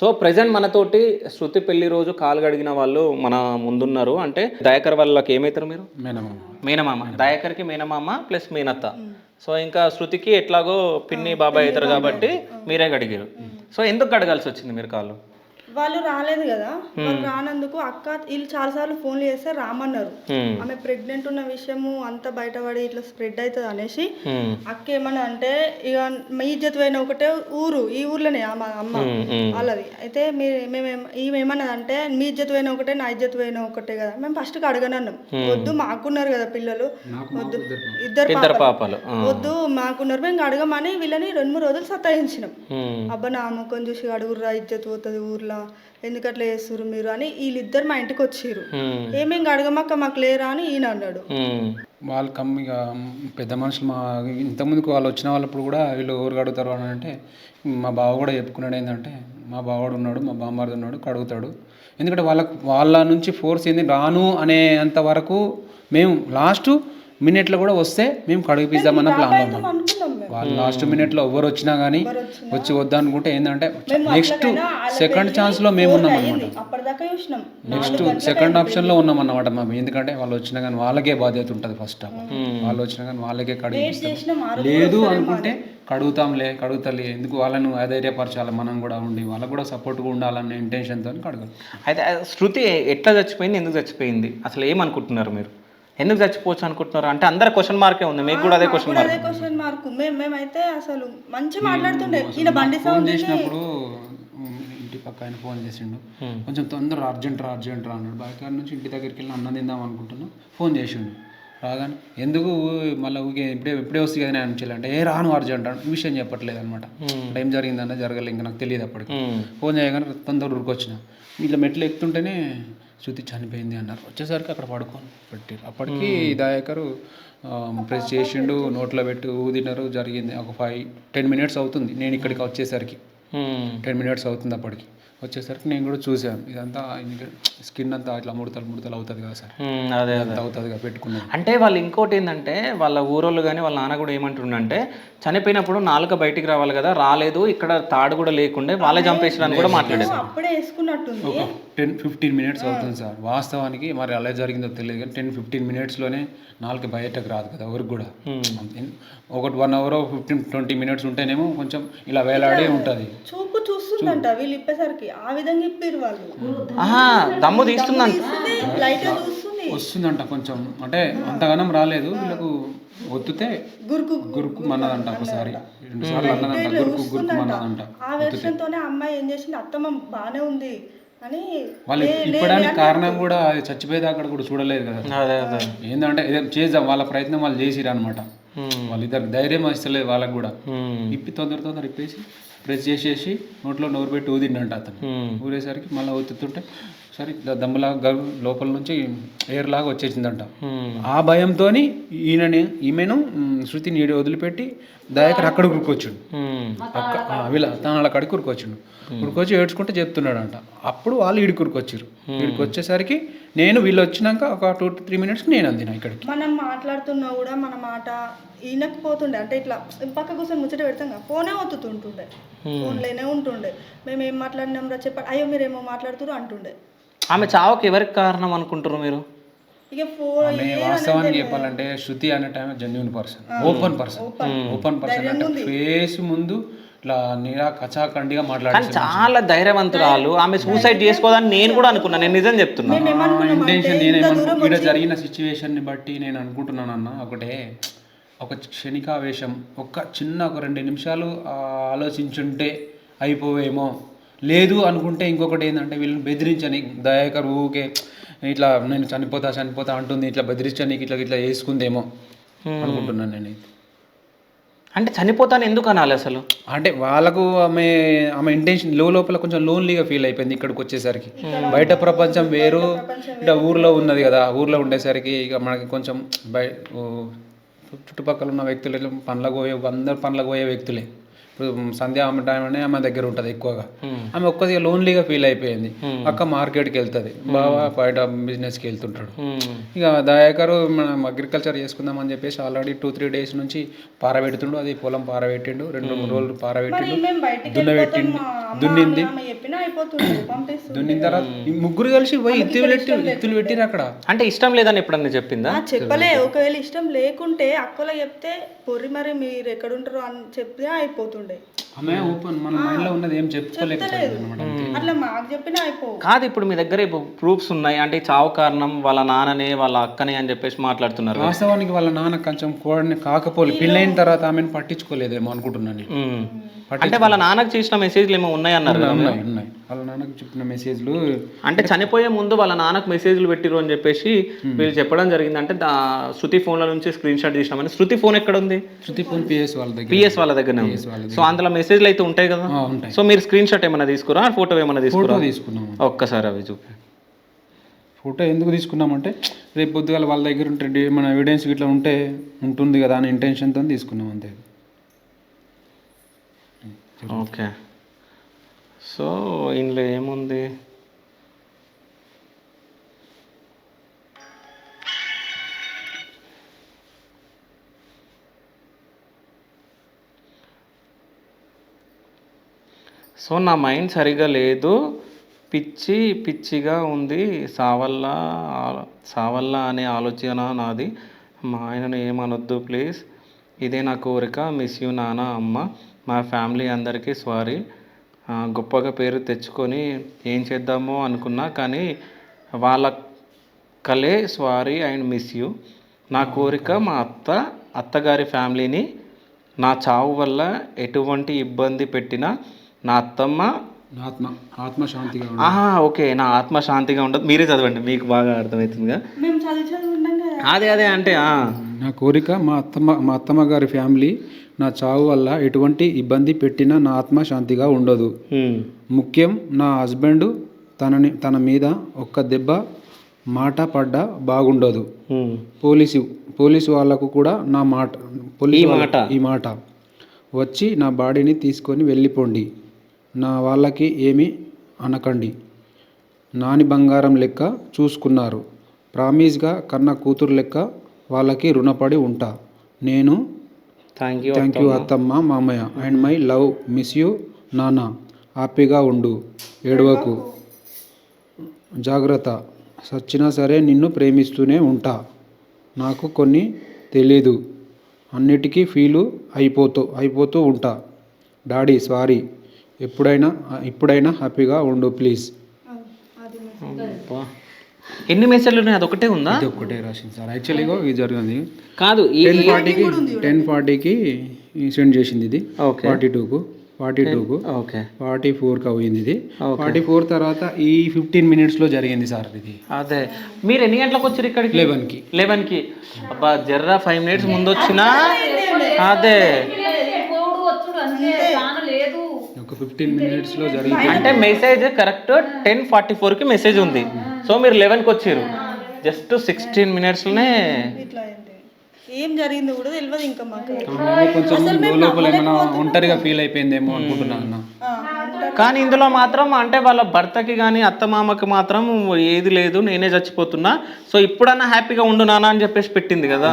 So present మనతోటి శృతి పెళ్ళి రోజు కాలు గడిగిన వాళ్ళు మన ముందున్నారు. అంటే దయాకర్ వాళ్ళకి ఏమవుతారు మీరు? మేనమామ. మేనమామ. దయాకర్కి మేనమామ ప్లస్ మేనత్త. సో ఇంకా శృతికి ఎట్లాగో పిన్ని బాబాయ్ అవుతారు కాబట్టి మీరే గడిగారు సో ఎందుకు గడగాల్సి వచ్చింది మీరు కాళ్ళు వాళ్ళు రాలేదు కదా. వాళ్ళు రానందుకు అక్క వీళ్ళు చాలాసార్లు ఫోన్లు చేస్తే రామన్నారు. హ్మ్. ఆమె ప్రెగ్నెంట్ ఉన్న విషయము అంతా బయటపడి ఇట్లా స్ప్రెడ్ అవుతుంది అనేసి హ్మ్. అక్క ఏమన్నా అంటే ఇక మీ ఇజ్జత్ పోయిన ఒకటే ఊరు ఈ ఊర్లోనే అమ్మ అమ్మ. వాళ్ళది. అయితే మీరు మేము ఏమన్నది అంటే మీ ఇజ్జత్ పోయిన ఒకటే నా ఇజ్జత్ పోయిన ఒకటే కదా. మేము ఫస్ట్ అడగనన్నాం. వద్దు మాకున్నారు కదా పిల్లలు. వద్దు. ఇద్దరు ఇద్దరు పాపలు. వద్దు మాకున్నారు. మేము అడగమని వీళ్ళని రెండు మూడు రోజులు సతాయించినాం. అబ్బా నా ముఖం చూసి అడుగుర్రా ఇజ్జత్ పోతుంది ఊర్లో. ఎందుకు అట్లా చేస్తుర్రు మీరు అని వీళ్ళిద్దరు మా ఇంటికి వచ్చిర్రు. హ్మ్. ఏమేం అడగమాక మాకు లేరా అని ఈయన అన్నాడు. వాళ్ళు కమ్మి పెద్ద మనుషులు మా ఇంతకుముందుకు వాళ్ళు వచ్చిన వాళ్ళప్పుడు కూడా వీళ్ళు ఎవరు అడుగుతారు అని అంటే మా బావ కూడా చెప్పుకున్నాడు ఏంటంటే మా బావడు ఉన్నాడు మా బామ్మర్ది ఉన్నాడు కడుగుతాడు. ఎందుకంటే వాళ్ళకు వాళ్ళ నుంచి ఫోర్స్ ఏంది రాను అనేంత వరకు మేము లాస్ట్ మినిట్లో కూడా వస్తే మేము ఉన్నాం. అనుకున్నాం. మేము వాళ్ళు లాస్ట్ మినిట్లో ఎవరు వచ్చినా కానీ వచ్చి వద్దనుకుంటే ఏంటంటే నెక్స్ట్ సెకండ్ ఛాన్స్లో మేము ఉన్నాం అనమాట నెక్స్ట్ సెకండ్ ఆప్షన్లో ఉన్నాం అన్నమాట మేము. ఎందుకంటే వాళ్ళు వచ్చినా కానీ వాళ్ళకే బాధ్యత ఉంటుంది ఫస్ట్ వాళ్ళు వచ్చినా కానీ వాళ్ళకే కడిగి లేదు అనుకుంటే కడుగుతాంలే కడుగుతలే. ఎందుకు వాళ్ళను అధైర్యపరచాలి? మనం కూడా ఉండి వాళ్ళకు కూడా సపోర్ట్గా ఉండాలనే ఇంటెన్షన్తో కడగాలి అయితే శృతి ఎట్లా చచ్చిపోయింది? ఎందుకు చచ్చిపోయింది? అసలు ఏమనుకుంటున్నారు మీరు? ఎందుకు చచ్చిపోవచ్చు అనుకుంటున్నారు? అంటే అందరు క్వశ్చన్ మార్కే ఉంది. మీకు కూడా అదే క్వశ్చన్ అదే మార్క్ క్వశ్చన్ మార్క్ మేము మేమైతే అసలు మంచి మాట్లాడుతుండే. ఈయన బండి ఫోన్ సౌండ్ చేసినప్పుడు ఇంటి పక్క ఆయన ఫోన్ చేసిండు. కొంచెం తొందర అర్జెంట్ రా అర్జెంట్ రా అన్నాడు. బాగా నుంచి ఇంటి దగ్గరికి వెళ్ళి అన్నం తిందాం అనుకుంటున్నా ఫోన్ చేసిండు. రాగానే ఎందుకు మళ్ళీ ఊకే ఇప్పుడే ఇప్పుడే వస్తుంది కదా నేను అంటే ఏ రాను అర్జెంట్ అని ఈ విషయం చెప్పట్లేదు అనమాట టైం జరిగిందన్న జరగలేదు ఇంకా నాకు తెలియదు అప్పటికి. ఫోన్ చేయగానే తొందర ఊరికొచ్చిన. ఇట్లా మెట్లు ఎక్కుతుంటేనే శృతి చనిపోయింది అన్నారు. వచ్చేసరికి అక్కడ పడుకొని పెట్టారు అప్పటికి దయాకరు ప్రెస్ చేసిండు నోట్లో పెట్టి ఊదినారు జరిగింది. ఒక ఫైవ్ టెన్ మినిట్స్ అవుతుంది. నేను ఇక్కడికి వచ్చేసరికి. టెన్ మినిట్స్ అవుతుంది అప్పటికి. వచ్చేసరికి నేను కూడా చూశాను. ఇదంతా స్కిన్ అంతా ఇట్లా ముడతలు ముడతలు అవుతుంది కదా సార్. అదే అంత అవుతుంది కదా పెట్టుకున్నాను అంటే వాళ్ళు ఇంకోటి ఏంటంటే వాళ్ళ ఊరోళ్ళు కానీ వాళ్ళ నాన్న కూడా ఏమంటుండంటే చనిపోయినప్పుడు నాలుక బయటికి రావాలి కదా రాలేదు ఇక్కడ తాడు కూడా లేకుండే వాళ్ళే చంపేసారని కూడా మాట్లాడారు. అప్పుడే వేసుకున్నట్టుంది. ఒక టెన్ ఫిఫ్టీన్ మినిట్స్ అవుతుంది సార్. వాస్తవానికి మరి అలా జరిగిందో తెలియదు కానీ టెన్ ఫిఫ్టీన్ మినిట్స్లోనే నాలుగు బయటకు రాదు కదా ఎవరికి కూడా. ఒకటి one hour fifteen twenty minutes ఉంటేనేమో కొంచెం ఇలా వేలాడే ఉంటుంది. చూపు చూస్తుందంట వీళ్ళు ఇప్పేసరికి. ఆ విధంగా ఇప్పిరు వాళ్ళు. ఆహా దమ్ము తీస్తుందంట. లైట్ చూస్తుంది. వస్తుందంట కొంచెం. అంటే అంతగానం రాలేదు. వీళ్ళకు ఒత్తితే గురుకు గురుకు మన్నదంట ఒకసారి. రెండు సార్లు అన్నదంట. గురుకు గురుకు మన్నదంట ఆ వెర్షన్తోనే అమ్మాయి ఏం చేసింది? అత్తమ్మ బాగానే ఉంది అని వాళ్ళు ఇప్పడానికి కారణం కూడా అది చచ్చిపోయేదాకా అక్కడ కూడా చూడలేదు కదా. అదే అదే. ఏంటంటే చేద్దాం వాళ్ళ ప్రయత్నం వాళ్ళు చేసిరు అనమాట వాళ్ళిద్దరు ధైర్యం ఇస్తలేదు వాళ్ళకి కూడా. ఇప్పి తొందర తొందర ఇప్పేసి ప్రెస్ చేసేసి నోట్లో నోరు పెట్టి ఊదిండంట అతను. ఊరేసరికి మళ్ళీ ఊతుతుంటే సరే ఇట్లా దమ్ములాగా గరు లోపల నుంచి ఎయిర్ లాగా వచ్చేసిందంట. ఆ భయంతో ఈయనని ఈమెను శృతిని ఈడ వదిలిపెట్టి దయాకర్ అక్కడ ఉరుకొచ్చాడు హ్మ్. అక్క ఆ, వీళ్ళ తన కాడికి ఉరుకొచ్చిండు ఉరుకొచ్చి ఏడ్చుకుంటే చెప్తున్నాడంట. అప్పుడు వాళ్ళు ఈడికి ఉరుకొచ్చారు ఈడికి వచ్చేసరికి నేను వీళ్ళు వచ్చినాక ఒక టూ త్రీ మినిట్స్కి నేను అందిన ఇక్కడికి. మనం మాట్లాడుతున్నా కూడా మన మాట ఈనకపోతుండే అంటే ఇట్లా పక్క కూర్చొని ముచ్చట పెడతాం కదా ఫోనే ఒత్తుతుంటుండే. ఫోన్లోనే ఉంటుండే. మేము ఏం మాట్లాడినాం రా చెప్పండి అయ్యో మీరేమో మాట్లాడుతురు అంటుండే. ఆమె చావుకి ఎవరికి కారణం అనుకుంటారు మీరు? ఆమె వాస్తవానికి చెప్పాలంటే శృతి అనే time genuine person open person open person అంటే ఫేస్ ముందు ఇట్లా నిరా కచాకండిగా కానీ మాట్లాడేసి చాలా ధైర్యవంతురాలు. ఆమె సూసైడ్ చేసుకోదని నేను కూడా అనుకున్నాను నేను నిజం చెప్తున్నా. ఇంటెన్షన్ ఇక్కడ జరిగిన సిచ్యువేషన్ని బట్టి నేను అనుకుంటున్నాను అన్న. ఒకటే ఒక క్షణికావేశం ఒక చిన్న ఒక రెండు నిమిషాలు ఆలోచించుంటే అయిపోవేమో. లేదు అనుకుంటే ఇంకొకటి ఏంటంటే వీళ్ళని బెదిరించని దయాకర్ ఊకే ఇట్లా నేను చనిపోతా చనిపోతా అంటుంది ఇట్లా బెదిరించడానికి ఇట్లా ఇట్లా వేసుకుందేమో అనుకుంటున్నాను నేను అంటే చనిపోతాను ఎందుకు అనాలి అసలు? అంటే వాళ్ళకు ఆమె ఆమె ఇంటెన్షన్లో లోపల కొంచెం లోన్లీగా ఫీల్ అయిపోయింది ఇక్కడికి వచ్చేసరికి. బయట ప్రపంచం వేరు ఇట్లా ఊర్లో ఉన్నది కదా ఊర్లో ఉండేసరికి ఇక మనకి కొంచెం బయ చుట్టుపక్కల ఉన్న వ్యక్తులు పనులకు పోయే అందరు పనులకు పోయే వ్యక్తులే. ఇప్పుడు సంధ్య ఆమె టైం అనే ఆమె దగ్గర ఉంటుంది ఎక్కువగా. ఆమె ఒక్కదిగా లోన్లీగా ఫీల్ అయిపోయింది. అక్క మార్కెట్కి వెళ్తుంది బావ బయట బిజినెస్కి వెళ్తుంటాడు. ఇక దయాకరు మనం అగ్రికల్చర్ చేసుకుందామని చెప్పేసి ఆల్రెడీ టూ త్రీ డేస్ నుంచి పారబెడుతుండు. అది పొలం పారబెట్టిండు. రెండు మూడు రోజులు పారబెట్టిండు. అమ్మ దున్నింది. దున్నిన తర్వాత ముగ్గురు కలిసి పోయి ఇత్తులు పెట్టి ఇత్తులు పెట్టిరు అక్కడ. అంటే ఇష్టం లేదని ఎప్పుడన్నా చెప్పిందా? చెప్పలే. ఒకవేళ ఇష్టం లేకుంటే అక్కలో చెప్తే పొర్రి మరి మీరు ఎక్కడుంటారో అని చెప్తే అయిపోతుండే. também. ఆమె ఓపెన్ మన మైండ్లో ఉన్నది ఏం చెప్పుకోలేకపోయింది అనమాట అట్లా మాకు చెప్పినా అయిపో. కాదు ఇప్పుడు మీ దగ్గర ఇప్పుడు ప్రూఫ్స్ ఉన్నాయి. అంటే చావు కారణం వాళ్ళ నాన్ననే వాళ్ళ అక్కనే అని చెప్పేసి మాట్లాడుతున్నారు వాస్తవానికి వాళ్ళ నాన్న కొంచెం కోడని కాకపోలే. పెళ్ళైన తర్వాత ఆమెను పట్టించుకోలేదేమో అనుకుంటున్నాను. అంటే వాళ్ళ నాన్నకు చేసిన మెసేజ్లు ఏమో ఉన్నాయి అన్నారు కదా ఉన్నాయి ఉన్నాయి. వాళ్ళ నాన్నకు చెప్పిన మెసేజ్లు అంటే చనిపోయే ముందు వాళ్ళ నాన్నకు మెసేజ్లు పెట్టిరు అని చెప్పేసి వీళ్ళు చెప్పడం జరిగింది. అంటే శృతి ఫోన్ల నుంచి స్క్రీన్ షాట్ తీసినామని. శృతి ఫోన్ ఎక్కడ ఉంది? శృతి ఫోన్ పిఎస్ వాళ్ళ దగ్గర. పిఎస్ వాళ్ళ దగ్గరనే ఉంది. సో అందులో మెసేజ్లు అయితే ఉంటాయి కదా. ఉంటాయి. సో మీరు స్క్రీన్ షాట్ ఏమైనా తీసుకురా? ఫోటో ఏమైనా తీసుకురా? ఫోటో తీసుకున్నాము ఒక్కసారి అవి చూపి. ఫోటో ఎందుకు తీసుకున్నామంటే రేపు పొద్దుగాల వాళ్ళ దగ్గర ఉంటే మన ఎవిడెన్స్ ఇట్లా ఉంటే ఉంటుంది కదా అనే ఇంటెన్షన్తో తీసుకున్నాం అంతే. ఓకే. సో ఇందులో ఏముంది? సో నా మైండ్ సరిగా లేదు. పిచ్చి పిచ్చిగా ఉంది. సావల్లా సావల్లా అనే ఆలోచన నాది. మా ఆయనను ఏమనొద్దు ప్లీజ్. ఇదే నా కోరిక. మిస్ యూ నాన్న అమ్మ. మా ఫ్యామిలీ అందరికీ సారీ. గొప్పగా పేరు తెచ్చుకొని ఏం చేద్దామో అనుకున్నా కానీ వాళ్ళ కలే సారీ అండ్ మిస్ యూ. నా కోరిక మా అత్త అత్తగారి ఫ్యామిలీని నా చావు వల్ల ఎటువంటి ఇబ్బంది పెట్టినా నా అత్తమ్మ నా ఆత్మ ఆత్మ శాంతిగా ఉండాలి. ఆహా ఓకే నా ఆత్మ శాంతిగా ఉండదు మీరే చదవండి మీకు బాగా అర్థమవుతుందిగా మేము చదివి చదివి ఉన్నాం కదా అదే అదే అంటే ఆ. నా కోరిక మా అత్తమ్మ మా అత్తమ్మ గారి ఫ్యామిలీ నా చావు వల్ల ఎటువంటి ఇబ్బంది పెట్టినా నా ఆత్మ శాంతిగా ఉండదు హ్మ్. ముఖ్యం నా హస్బెండ్ తనని తన మీద ఒక్క దెబ్బ మాట పడ్డా బాగుండదు హ్మ్. పోలీసు పోలీసు వాళ్ళకు కూడా నా మాట పోలీసు మాట. ఈ మాట వచ్చి నా బాడీని తీసుకొని వెళ్ళిపోండి నా వాళ్ళకి ఏమీ అనకండి. నాని బంగారం లెక్క చూసుకున్నారు. ప్రామిస్గా కన్న కూతురు లెక్క వాళ్ళకి రుణపడి ఉంటా. నేను థ్యాంక్ యూ థ్యాంక్ యూ అత్తమ్మ. మామయ్య. And my love miss you నాన్న హ్యాపీగా ఉండు. ఏడవకు. జాగ్రత్త. సచ్చినా సరే నిన్ను ప్రేమిస్తూనే ఉంటా. నాకు కొన్ని తెలీదు. అన్నిటికీ ఫీలు అయిపోతూ అయిపోతూ ఉంటా. Daddy sorry. ఎప్పుడైనా ఇప్పుడైనా హ్యాపీగా ఉండు ప్లీజ్. అది అబ్బా. ఎన్ని మెసేజ్లు ఉన్నాయి? అదొకటే ఉందా? ఇది ఒక్కటే రాసింది సార్. యాక్చువల్గా ఇది జరిగింది. కాదు టెన్ ఫార్టీకి టెన్ ఫార్టీకి సెండ్ చేసింది ఇది. ఓకే. ఫార్టీ టూకు ఫార్టీ టూకు. ఓకే. ఫార్టీ ఫోర్కి అయింది ఇది. ఫార్టీ ఫోర్ తర్వాత ఈ ఫిఫ్టీన్ మినిట్స్లో జరిగింది సార్ ఇది. అదే. మీరు ఎన్ని గంటలకు వచ్చారు ఇక్కడికి? లెవెన్కి. లెవెన్కి అబ్బా జర్రా ఫైవ్ మినిట్స్ ముందు వచ్చినా అదే పోడు వచ్చుడు అంతే ప్లాన్ లేదు ఒక ఫిఫ్టీన్ మినిట్స్లో జరిగింది. అంటే మెసేజ్ కరెక్ట్ టెన్ ఫార్టీ ఫోర్కి మెసేజ్ ఉంది. సో మీరు లెవెన్కి వచ్చారు జస్ట్ సిక్స్టీన్ మినిట్స్లోనే ఏం జరిగిందో కూడా తెలియదు ఇంకా మాకు. మేము కొంచెం లోపల ఏమైనా ఒంటరిగా ఫీల్ అయిపోయిందేమో అనుకుంటున్నాను అన్న. కానీ ఇందులో మాత్రం అంటే వాళ్ళ భర్తకి కానీ అత్తమామకి మాత్రం ఏది లేదు నేనే చచ్చిపోతున్నా. సో ఇప్పుడన్నా హ్యాపీగా ఉండు నాన్న అని చెప్పేసి పెట్టింది కదా.